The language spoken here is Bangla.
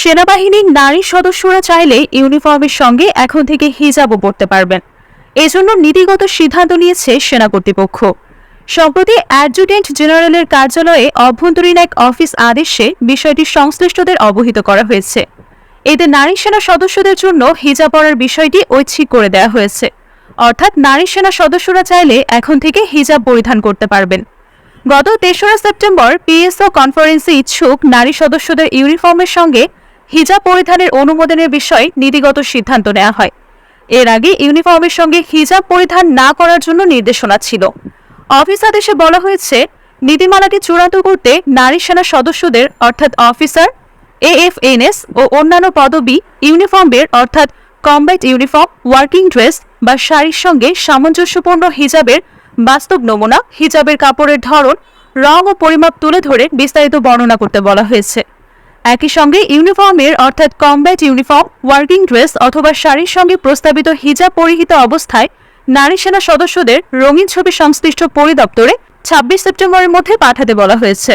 সেনাবাহিনীর নারী সদস্যরা চাইলে ইউনিফর্মের সঙ্গে এখন থেকে হিজাবও পরতে পারবেন। এজন্য নীতিগত সিদ্ধান্ত নিয়েছে সেনা কর্তৃপক্ষ। সম্প্রতি অ্যাডজুটেন্ট জেনারেলের কার্যালয়ে অভ্যন্তরীণ এক অফিস আদেশে বিষয়টি সংশ্লিষ্টদের অবহিত করা হয়েছে। এতে নারী সেনা সদস্যদের জন্য হিজাব পরার বিষয়টি ঐচ্ছিক করে দেওয়া হয়েছে। অর্থাৎ নারী সেনা সদস্যরা চাইলে এখন থেকে হিজাব পরিধান করতে পারবেন। গত তেসরা সেপ্টেম্বর পিএসও কনফারেন্সে ইচ্ছুক নারী সদস্যদের ইউনিফর্মের সঙ্গে হিজাব পরিধানের অনুমোদনের বিষয়ে নীতিগত সিদ্ধান্ত নেওয়া হয়। এর আগে ইউনিফর্মের সঙ্গে হিজাব পরিধান না করার জন্য নির্দেশনা ছিল। অফিস আদেশে বলা হয়েছে, নীতিমালাটি চূড়ান্ত করতে নারী সেনা সদস্যদের, অর্থাৎ অফিসার, এএফএনএস ও অন্যান্য পদবি ইউনিফর্মের অর্থাৎ কমব্যাট ইউনিফর্ম, ওয়ার্কিং ড্রেস বা শাড়ির সঙ্গে সামঞ্জস্যপূর্ণ হিজাবের বাস্তব নমুনা, হিজাবের কাপড়ের ধরন, রং ও পরিমাপ তুলে ধরে বিস্তারিত বর্ণনা করতে বলা হয়েছে। একই সঙ্গে ইউনিফর্মের, অর্থাৎ কমব্যাট ইউনিফর্ম ওয়ার্কিং ড্রেস অথবা শাড়ির সঙ্গে প্রস্তাবিত হিজাব পরিহিত অবস্থায় নারী সেনা সদস্যদের রঙিন ছবি সংশ্লিষ্ট পরিদপ্তরে ছাব্বিশ সেপ্টেম্বরের মধ্যে পাঠাতে বলা হয়েছে।